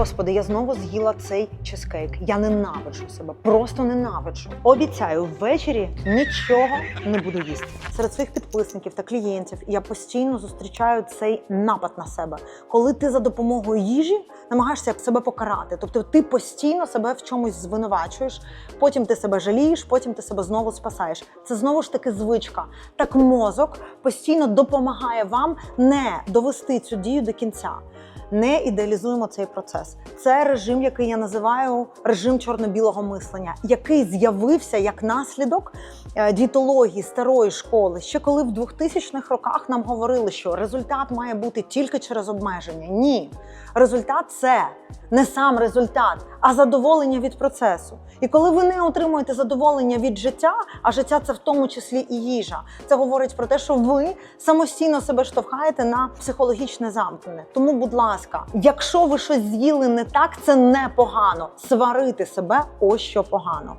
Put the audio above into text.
Господи, я знову з'їла цей чизкейк. Я ненавиджу себе, просто ненавиджу. Обіцяю, ввечері нічого не буду їсти. Серед своїх підписників та клієнтів я постійно зустрічаю цей напад на себе, коли ти за допомогою їжі намагаєшся себе покарати. Тобто ти постійно себе в чомусь звинувачуєш, потім ти себе жалієш, потім ти себе знову спасаєш. Це знову ж таки звичка. Так мозок постійно допомагає вам не довести цю дію до кінця. Не ідеалізуємо цей процес. Це режим, який я називаю режим чорно-білого мислення, який з'явився як наслідок дітології дієтології старої школи. Ще коли в 2000-х роках нам говорили, що результат має бути тільки через обмеження. Ні, результат це не сам результат, а задоволення від процесу. І коли ви не отримуєте задоволення від життя, а життя це в тому числі і їжа, це говорить про те, що ви самостійно себе штовхаєте на психологічне замкнене. Тому, будь ласка, якщо ви щось з'їли не так, це не погано. Сварити себе ось що погано.